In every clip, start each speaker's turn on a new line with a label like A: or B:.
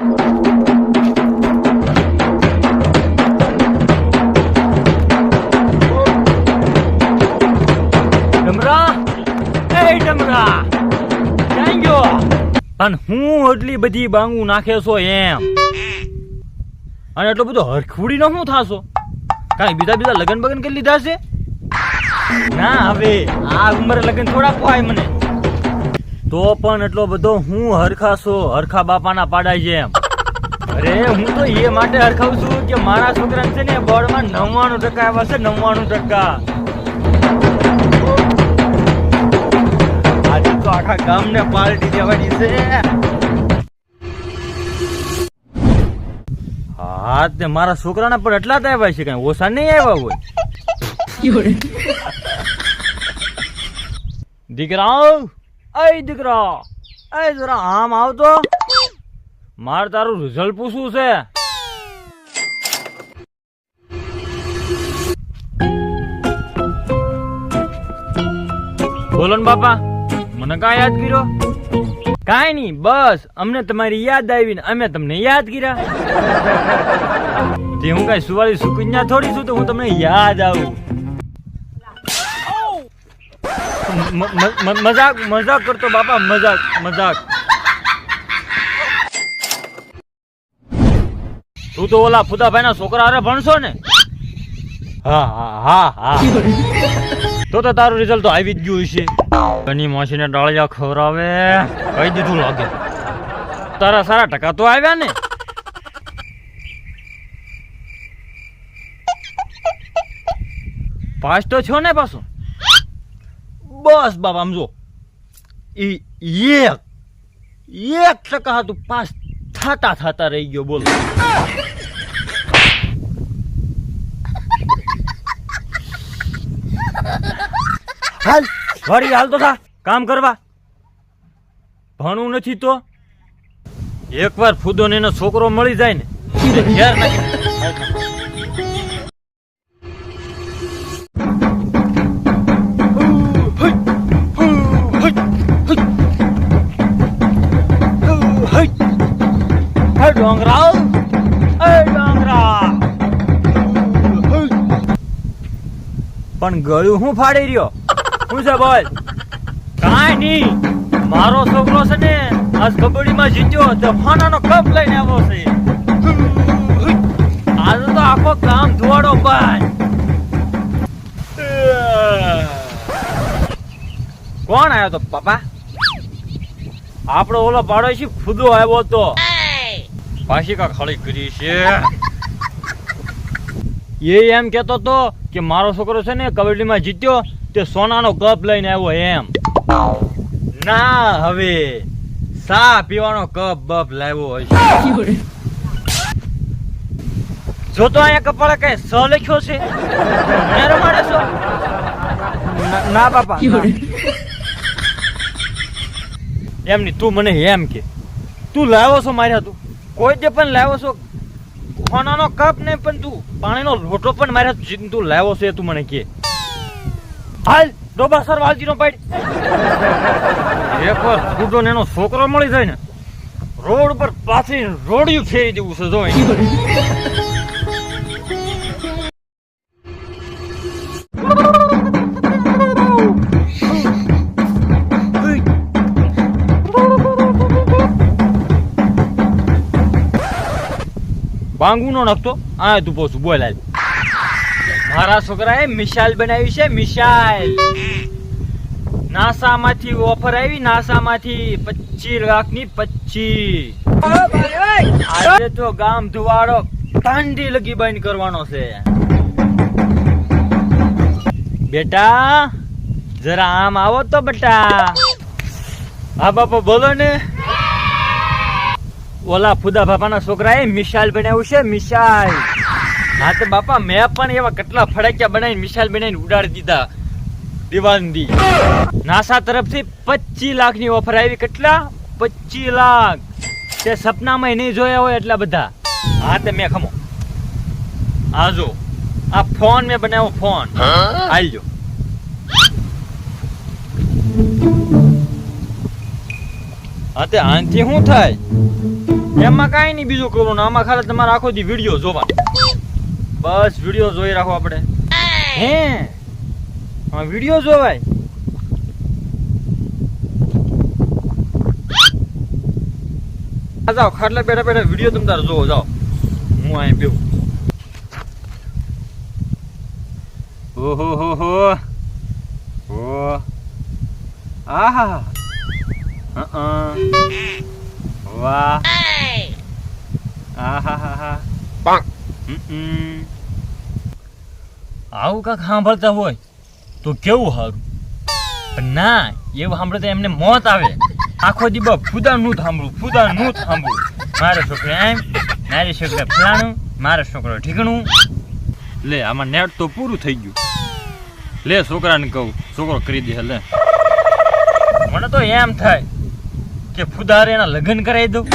A: હું એટલી બધી બાંગુ નાખે છો એમ. અને એટલો બધો હરખુડીનો શું થાશો? કાંઈ બીજા બીજા લગન બગન કરી લીધા છે? ના હવે, આ ઉંમરે લગન થોડા પોહાય મને. તો પણ એટલો બધો હું હરખા બાપાના પાડાય છે એમ. અરે હું તો એ માટે હરખાવ છું કે મારા છોકરા છે ને બોર્ડમાં નવ્વાણું ટકા આવ્યા છે નવ્વાણું ટકા. આજે તો આખા ગામને પાર્ટી દેવાની છે. હા તે મારા છોકરાને પણ એટલા જ આવ્યા છે કઈ? ઓછા નહીં આવ્યા હોય? દીકરાઓ! અય દીકરા, અય જરા આમ આવતો. મારે તારું રિઝલ્ટ પૂછવું છે. બોલો ને બાપા, મને કાં યાદ કર્યો? કાંઈ નહીં, બસ, અમને તમારી યાદ આવી ને અમે તમને યાદ કર્યા. તે હું કઈ સુવાળી સુકન્યા થોડી છું તો હું તમને યાદ આવું. મજાક મજાક કરતો બાપા, મજાક મજાક. તું તો ઓલા ફુદાભાઈ ના છોકરા હારે ભણશો ને? હા હા હા હા. તો તો તારું રિઝલ્ટ તો આવી જ ગયું છે ઘણી માસીને ડાળિયા ખવડાવે. કહી દીધું લાગે. તારા સારા ટકા તો આવ્યા ને? પાસ તો છો ને પાછો? બસ બાબા, આમ ઈ એક એક ટકા હતું પાસ થાતા થાતા રહી ગયો, બોલો. હાલ વળી હાલ તો થા. કામ કરવા. ભણવું નથી તો. એકવાર ફૂદો ને એનો છોકરો મળી જાય ને. ઘેર નાખી. હે એ ડોંગરા! પણ ગળું હું ફાડી રહ્યો? શું છે બોલ? કાંઈ નહીં. મારો છોકરો છે ને, આજ કબડ્ડીમાં જીત્યો તો ફાનાનો કપ લઈને આવ્યો છે. આજે તો આખો કામ ધોવાડો ભાઈ કોણ આવ્યો તો, પાપા? આપણો ઓલો પાડોશી ખુદો આવ્યો તો. પાછી કા ખળી કરી છે. એ એમ કેતો તો કે મારો છોકરો છે ને કબડ્ડીમાં જીત્યો તે સોનાનો કપ લઈને આવ્યો એમ. ના હવે સા પીવાનો કપ બપ લાવ્યો હશે. જો તો અહીંયા કપાળે કઈ સ લખ્યો છે? ના- બાપા. એમ નહીં તું મને એમ કે તું લાવ્યો છો માર્યા તું? કોઈ જે પણ લાવ્યો છો ખોનાનો કપ ને પણ તું પાણીનો લોટો પણ મારે તું લાવો છે તું મને કે. હાલ ડોબા સર વાલજીનો પાડ. એકવાર ફૂટો ને એનો છોકરો મળી જાય ને, રોડ પર પાછી રોડિયું ફેરી દેવું છે જો અહીં. બાંગુ નો નાખતો, આ તું પોસું બોલાય મારા છોકરાએ મિસાઇલ બનાવી છે મિસાઇલ નાસામાંથી ઓફર આવી, નાસામાંથી પચીસ લાખ પચીસ. આજે તો ગામ ધુવાડો ઠંડી લગી બંધ કરવાનો છે. બેટા, જરા આમ આવો તો બેટા. હા બાપા, બોલો ને. ઓલા ફુદા બાપાના છોકરાએ મિશાલ બનાવ્યું છે મિશાલ. હા તો બાપા મેં પણ એવા કેટલા ફડાક્યા બનાવીને મિશાલ બનાવીને ઉડાડી દીધા. દિવાનદી નાસા તરફથી પચીસ લાખની ઓફર આવી. કેટલા? પચીસ લાખ. તે સપનામાં નહીં જોયા હોય એટલા બધા. હા તે મેં ખમો. હા જો. આ ફોન મેં બનાવ્યો ફોન. હાલજો હા, તે આનથી શું થાય? એમાં કાંઈ નહીં, બીજું કરવું આમાં ખાલી તમારે આખો દી વીડિયો જોવા બસ વીડિયો જોઈ રાખો આપણે. હે? હા વીડિયો જોવાય? જાઓ, ખાટલા બેઠા બેઠા વીડિયો તમે તારે જોવો, જાઓ. હું અહીં પીવું ઓહો, હો હો. ઓ આહા વાહ. હમ. આવું કાંક સાંભળતા હોય તો કેવું સારું પણ ના એવું સાંભળતા એમને મોત આવે. આખો દી બસ ફુદાનું જ સાંભળું ફુદાનું નું સાંભળું મારો છોકરો એમ મારી છોકરા ફલાણું મારો છોકરો ઠીકણું લે આમાં નેટ તો પૂરું થઈ ગયું. લે છોકરાને કહું છોકરો કરી દે લે. મને તો એમ થાય કે ફુદારે એના લગ્ન કરાવી દઉં?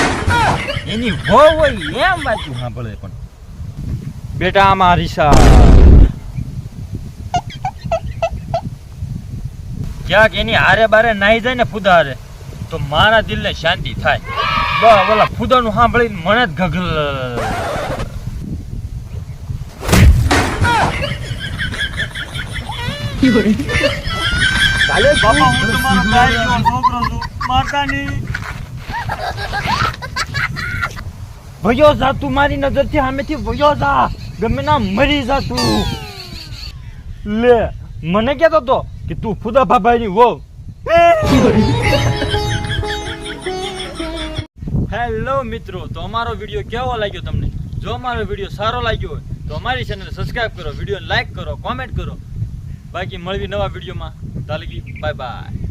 A: એની વહુ હોય એમ વાતું સાંભળે પણ. બેટા આમાં રીસા ક્યાંક એની હારે બારે નાઈ જાય ને ફુદારે તો મારા દિલને શાંતિ થાય. બસ ઓલા ફુદાનું સાંભળીને મને જ ગગલ.
B: ચાલે
A: બાપા હું તમારો ભાઈ છોકરો છું. મારતા નહીં ભયો જા તું મારી નજરથી સામેથી ભયો જા. ગમે ના મરી જા તું. લે, મને કહેતો તો કે તું ફુદા બાબાની વહુ હેલો મિત્રો, તો અમારો વીડિયો કેવો લાગ્યો તમને? જો અમારો વીડિયો સારો લાગ્યો હોય, તો અમારી ચેનલ સબસ્ક્રાઇબ કરો, વીડિયો લાઈક કરો કોમેન્ટ કરો. બાકી મળવી નવા વિડીયોમાં. તાલગી બાય બાય